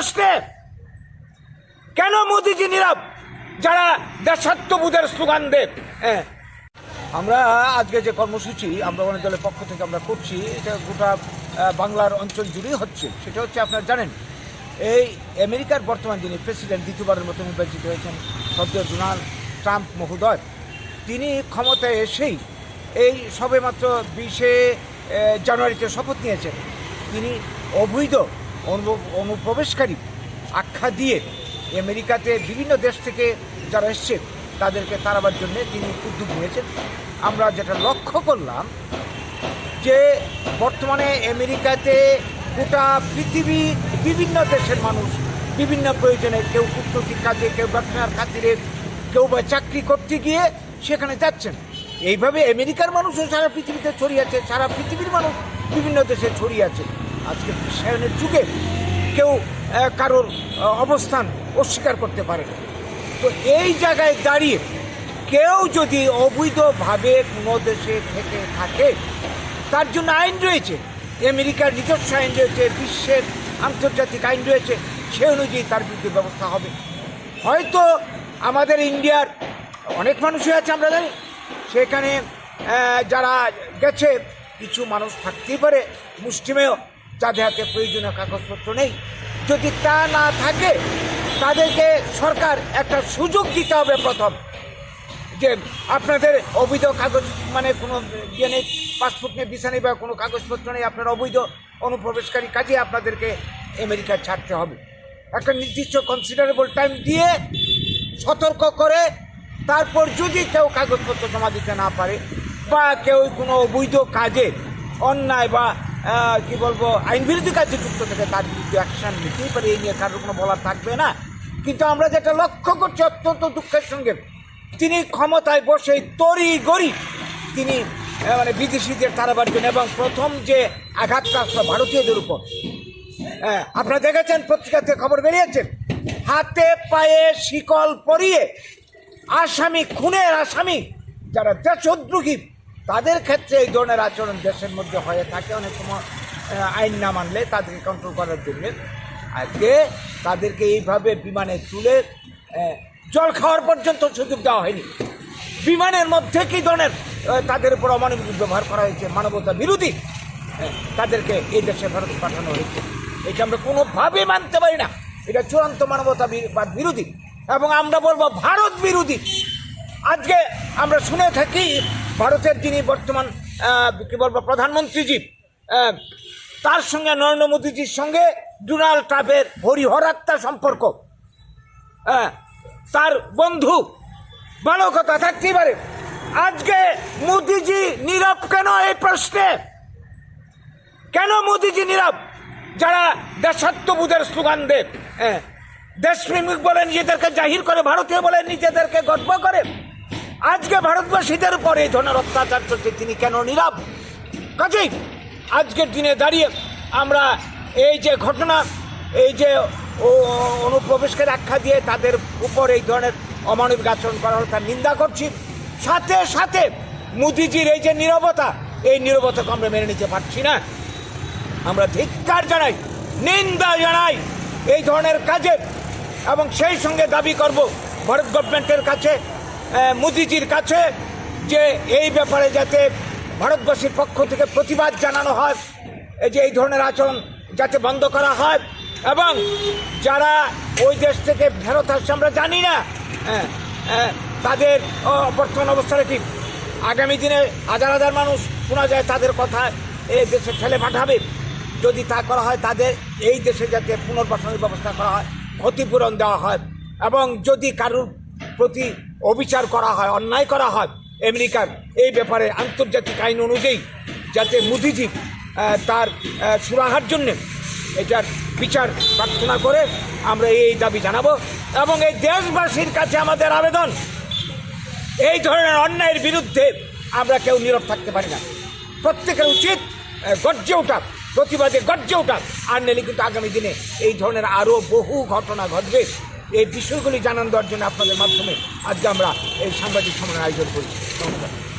প্রশ্নে, কেন মোদিজি নীরব? যারা দেশাত্মবোধের স্লোগান দেব হ্যাঁ আমরা আজকে যে কর্মসূচি আমরা অনেক দলের পক্ষ থেকে আমরা করছি, এটা গোটা বাংলার অঞ্চল জুড়েই হচ্ছে। সেটা হচ্ছে আপনারা জানেন, এই আমেরিকার বর্তমান যিনি প্রেসিডেন্ট, দ্বিতীয়বারের মতো নির্বাচিত হয়েছেন সদ্য ডোনাল্ড ট্রাম্প মহোদয়, তিনি ক্ষমতায় এসেই এই সবেমাত্র বিশে জানুয়ারিতে শপথ নিয়েছেন। তিনি অবৈধ অনুপ্রবেশকারী আখ্যা দিয়ে আমেরিকাতে বিভিন্ন দেশ থেকে যারা এসছে, তাদেরকে তাড়াবার জন্য তিনি উদ্যোগ নিয়েছেন। আমরা যেটা লক্ষ্য করলাম যে বর্তমানে আমেরিকাতে গোটা পৃথিবীর বিভিন্ন দেশের মানুষ বিভিন্ন প্রয়োজনে কেউ কূটনৈতিক কাজে, কেউ ব্যবসার খাতিরে, কেউ বা চাকরি করতে গিয়ে সেখানে যাচ্ছেন। এইভাবে আমেরিকার মানুষও সারা পৃথিবীতে ছড়িয়ে আছে, সারা পৃথিবীর মানুষ বিভিন্ন দেশে ছড়িয়ে আছে। আজকে বিশ্বায়নের যুগে কেউ কারোর অবস্থান অস্বীকার করতে পারে না। তো এই জায়গায় দাঁড়িয়ে কেউ যদি অবৈধভাবে কোনো দেশে থেকে থাকে, তার জন্য আইন রয়েছে। আমেরিকার নিজস্ব আইন রয়েছে, বিশ্বের আন্তর্জাতিক আইন রয়েছে, সে অনুযায়ী তার বিরুদ্ধে ব্যবস্থা হবে। হয়তো আমাদের ইন্ডিয়ার অনেক মানুষই আছে, আমরা জানি। সেখানে যারা গেছে, কিছু মানুষ থাকতেই পারে, মুষ্টিমেয়। যাদের হাতে প্রয়োজনীয় কাগজপত্র নেই, যদি তা না থাকে, তাদেরকে সরকার একটা সুযোগ দিতে হবে প্রথম। যে আপনাদের অবৈধ কাগজ মানে কোনো ইয়ে নেই, পাসপোর্ট নেই, ভিসা নেই বা কোনো কাগজপত্র নেই, আপনার অবৈধ অনুপ্রবেশকারী কাজে আপনাদেরকে আমেরিকা ছাড়তে হবে। একটা নির্দিষ্ট কনসিডারেবল টাইম দিয়ে সতর্ক করে, তারপর যদি কেউ কাগজপত্র জমা দিতে না পারে বা কেউ কোনো অবৈধ কাজে, অন্যায় বা কি বলব আইন বিরোধী কাজে যুক্ত থাকে তার বিরুদ্ধে অ্যাকশন নিতেই পারে এই নিয়ে কারোর কোনো বলার থাকবে না। কিন্তু আমরা যেটা লক্ষ্য করছি অত্যন্ত দুঃখের সঙ্গে তিনি ক্ষমতায় বসে তরি গরি তিনি মানে বিদেশিদের তাড়াবার জন্য এবং প্রথম যে আঘাতটা আসলো ভারতীয়দের উপর। হ্যাঁ, আপনারা দেখেছেন পত্রিকাতে খবর বেরিয়েছেন হাতে পায়ে শিকল পরিয়ে আসামি খুনের আসামি যারা দেশদ্রোহী তাদের ক্ষেত্রে এই ধরনের আচরণ দেশের মধ্যে হয়ে থাকে। অনেক সময় আইন না মানলে তাদেরকে কন্ট্রোল করার জন্য। আজকে তাদেরকে এইভাবে বিমানে তুলে জল খাওয়ার পর্যন্ত সুযোগ দেওয়া হয়নি। বিমানের মধ্যে কি ধরনের তাদের উপর অমানবিক ব্যবহার করা হয়েছে, মানবতা বিরোধী তাদেরকে এই দেশে ফেরত পাঠানো হয়েছে। এটা আমরা কোনোভাবেই মানতে পারি না। এটা চূড়ান্ত মানবতা বি- বাদ বিরোধী। এবং আমরা বলব ভারত বিরোধী। আজকে আমরা শুনে থাকি ভারতের যিনি বর্তমান কি বলব প্রধানমন্ত্রীজি তার সঙ্গে নরেন্দ্র মোদীজির সঙ্গে ডোনাল্ড ট্রাম্পের হরিহরাত্মা সম্পর্ক। তার বন্ধু ভালো কথা থাকতেই পারে। আজকে মোদিজি নীরব কেন এই প্রশ্নে? কেন মোদিজি নীরব? যারা দেশাত্মবোধের স্লোগান হ্যাঁ, দেশপ্রেমিক বলে নিজেদেরকে জাহির করে ভারতীয় বলে নিজেদেরকে গর্ব করে। আজকে ভারতবাসীদের উপর এই ধরনের অত্যাচার চলছে, তিনি কেন নীরব? কাজেই আজকের দিনে দাঁড়িয়ে আমরা এই যে ঘটনা, এই যে অনুপ্রবেশকে আখ্যা দিয়ে তাদের উপর এই ধরনের অমানবিক আচরণ করা হলো, তার নিন্দা করছি। সাথে সাথে মোদিজির এই যে নীরবতা, এই নীরবতাকে আমরা মেনে নিতে পারছি না। আমরা ধিক্কার জানাই, নিন্দা জানাই এই ধরনের কাজে এবং সেই সঙ্গে দাবি করব, ভারত গভর্নমেন্টের কাছে মোদিজির কাছে যে এই ব্যাপারে যাতে ভারতবাসীর পক্ষ থেকে প্রতিবাদ জানানো হয় এই যে এই ধরনের আচরণ যাতে বন্ধ করা হয়, এবং যারা ওই দেশ থেকে ফেরত আসছে, আমরা জানি না তাদের বর্তমান অবস্থাটা কি? আগামী দিনে হাজার হাজার মানুষ শোনা যায় তাদের কথা এই দেশে ঠেলে পাঠাবে। যদি তা করা হয়, তাদের এই দেশে যাতে পুনর্বাসনের ব্যবস্থা করা হয়, ক্ষতিপূরণ দেওয়া হয়, এবং যদি কারোর প্রতি অবিচার করা হয়, অন্যায় করা হয়। আমেরিকার এই ব্যাপারে আন্তর্জাতিক আইন অনুযায়ী যাতে মোদিজি তার সুরাহার জন্যে এটার বিচার প্রার্থনা করে, আমরা এই দাবি জানাব। এবং এই দেশবাসীর কাছে আমাদের আবেদন, এই ধরনের অন্যায়ের বিরুদ্ধে আমরা কেউ নীরব থাকতে পারি না। প্রত্যেকের উচিত গর্জে ওঠা, প্রতিবাদে গর্জে ওঠা। আর নেলে কিন্তু আগামী দিনে এই ধরনের আরও বহু ঘটনা ঘটবে। এই বিষয়গুলি জানান দেওয়ার জন্য আপনাদের মাধ্যমে আজকে আমরা এই সাংবাদিক সম্মেলন আয়োজন করি। নমস্কার